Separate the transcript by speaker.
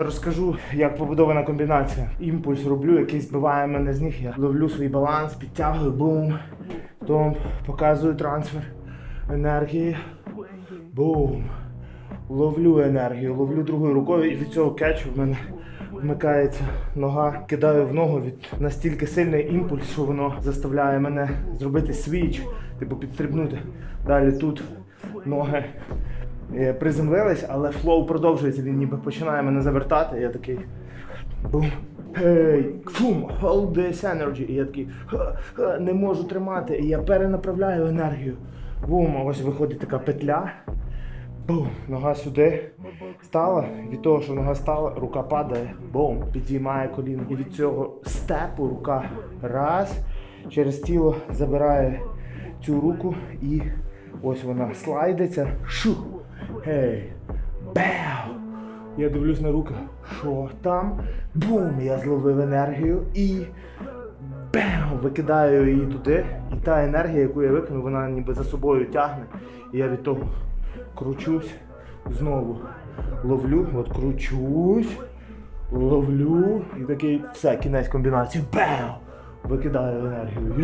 Speaker 1: Розкажу, як побудована комбінація. Імпульс роблю, який збиває мене з ніг. Я ловлю свій баланс, підтягую, бум. Потім показую трансфер енергії. Бум. Ловлю енергію, ловлю другою рукою і від цього кетчу в мене вмикається нога. Кидаю в ногу від настільки сильний імпульс, що воно заставляє мене зробити свіч, типу підстрибнути. Далі тут ноги приземлились, але флоу продовжується. Він ніби починає мене завертати. Я такий бум. Гей, фум, hold this energy. І я такий «Ха, не можу тримати. І я перенаправляю енергію. Бум, ось виходить така петля. Бум, нога сюди стала. Від того, що нога стала, рука падає, бум, підіймає коліно. І від цього степу рука раз через тіло забирає цю руку і ось вона слайдиться. Шух. Гей. Беу. Я дивлюсь на руки. Що там? Бум! Я зловив енергію і бем! Викидаю її туди. І та енергія, яку я викинув, вона ніби за собою тягне. І я від того кручусь знову. Ловлю, от кручусь, ловлю. І такий все, кінець комбінації. Бем! Викидаю енергію.